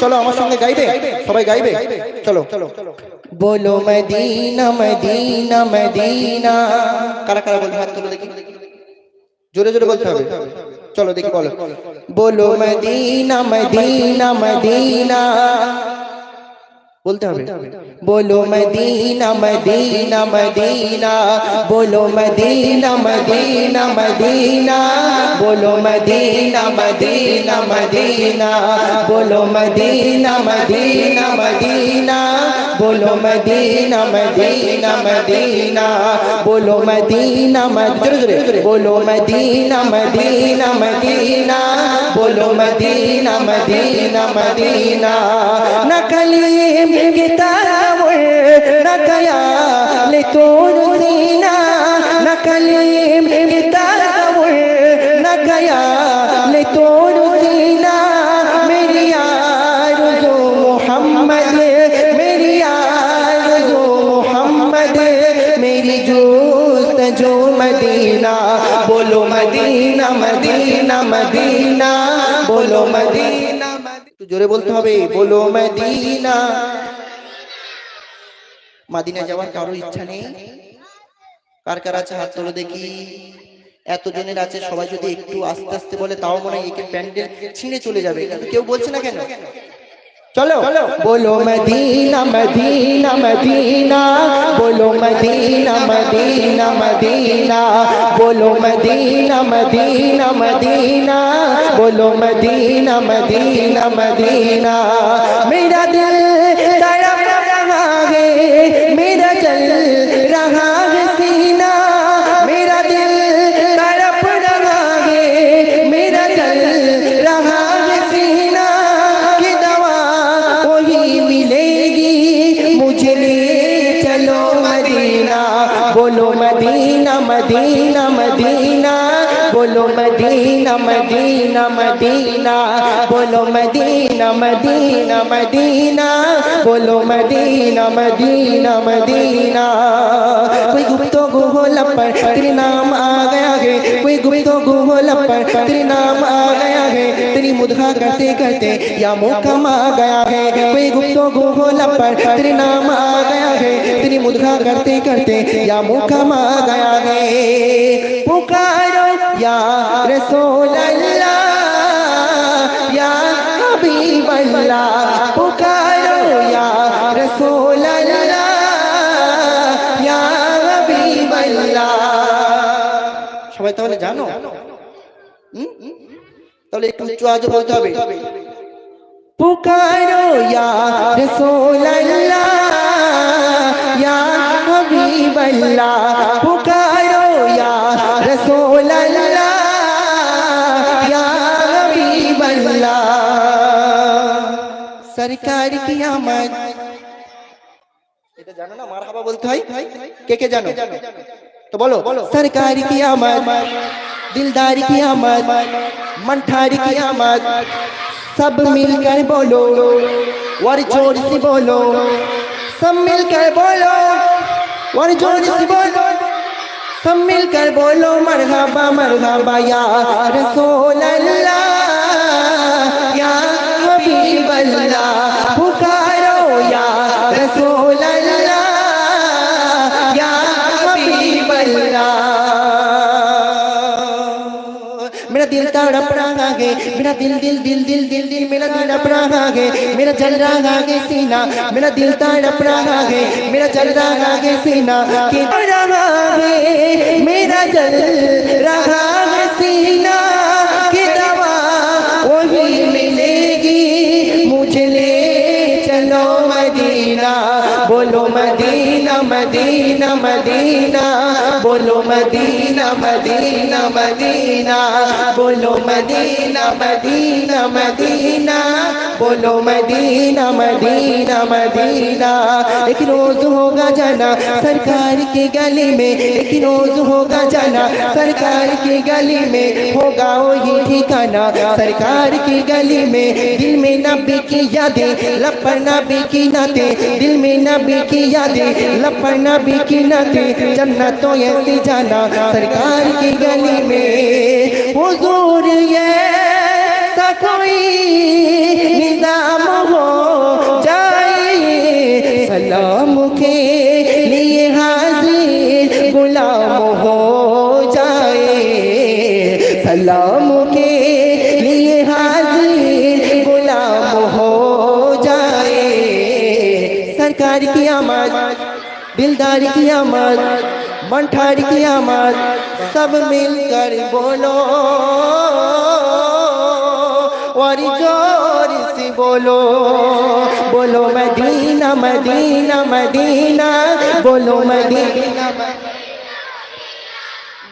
চলো আমার সঙ্গে গাইবে? সবাই গাইবে? চলো। বলো মদিনা মদিনা মদিনা। কারা কারা বলতে হাত তুলে দেখি। জোরে জোরে বলতে হবে। চলো দেখি বলো। বলো মদিনা মদিনা মদিনা। بولتے ہمیں بولو مدینہ مدینہ مدینہ بولو مدینہ مدینہ مدینہ بولو مدینہ مدینہ مدینہ بولو مدینہ مدینہ مدینہ بولو مدینہ مدینہ مدینہ بولو مدینہ مدینہ بولو مدینہ مدینہ مدینہ بولو مدینہ مدینہ مدینہ نہ کلیم किताब न कयाल तो सीना न कलीम किताब न कयाल तो सीना मेरी आरज़ू मोहम्मद मेरी आरज़ू मोहम्मद मेरी जोस्त जो मदीना बोलो मदीना मदीना मदीना बोलो मदीना জোরে বলতে হবে বলো মদিনা মাদিনা যাওয়ার কারও ইচ্ছা নেই? কার কার আছে? হাত তোলো দেখি। এতজনের আছে সবাই যদি একটু আস্তে আস্তে বলে তাও মনে হয় একে প্যান্ডেল ছিঁড়ে চলে যাবে। কেউ বলছে না কেন? চলো। বলো মদিনা মদিনা মদিনা। বলো মদিনা মদিনা মদিনা। বলো মদিনা মদিনা মদিনা। বলো মদিনা মদিনা মদিনা। মেরা দিল मदीना मदीना मदीना बोलो मदीना मदीना मदीना बोलो मदीना मदीना मदीना बोलो मदीना मदीना मदीना कोई गुप्तो गुहोला पर तेरे नाम आ गया है कोई गुप्तो गुहोला पर तेरे नाम आ गया है خودخواہ کرتے کرتے یا مکم آ گیا ہے، کوئی گفتگو ہو لپڑ تری نام آ گیا ہے تری مدھا کرتے کرتے یا مکم آ گیا ہے۔ پکارو یا رسول اللہ، یا حبیب اللہ، پکارو یا رسول اللہ، یا حبیب اللہ۔ شبہ تولے جانو؟ তাহলে একটু উচ্চ আওয়াজে বলতে হবে। পুকারো ইয়া রসূল ইয়া হাবিব পুকারো ইয়া ইয়া সরকার কি আমদ এটা জানো না? মারহাবা বলতে হয়? কে কে জানো? তো বলো। সরকার কি আমদ دلداری کی آمد منتھاری کی آمد سب مل کر بولو اور جوڑ سی بولو سب مل کر بولو اور جوڑ سی بولو سب مل کر بولو مرحبا مرحبا یا رسول دل تڑپ گا گے میرا دل دل دل دل دل دل میرا دل اپنا گا گے میرا جل را گا گے سینہ میرا دل تڑپ گا گے میرا جل را گا گے سینہ کی کہ گا گے میرا جل را گا گے سینہ کی دوا وہی ملے گی مجھ لے چلو مدینہ بولو مدینہ مدینہ مدینہ، بولو مدینہ مدینہ مدینہ، بولو مدینہ مدینہ مدینہ، بولو مدینہ مدینہ مدینہ، ایک روز ہوگا جانا سرکار کی گلی میں، ایک روز ہوگا جانا سرکار کی گلی میں، ہوگا وہی ٹھیکانا سرکار کی گلی میں، دل میں نبی کی یادیں لپ پر نبی کی نادیں دل میں نبی کی یادیں، لب پر بھی کی نہ دے جنتوں ایسی جانا، سرکار کی گلی میں۔ حضور یہ سا کوئی نظام ہو جائے۔ سلام کے لیے حاضر غلام ہو جائے۔ سلام کے दिलदार की आमद मंठार की आमद सब मिलकर बोलो और जोर से बोलो बोलो मदीना मदीना मदीना बोलो मदीना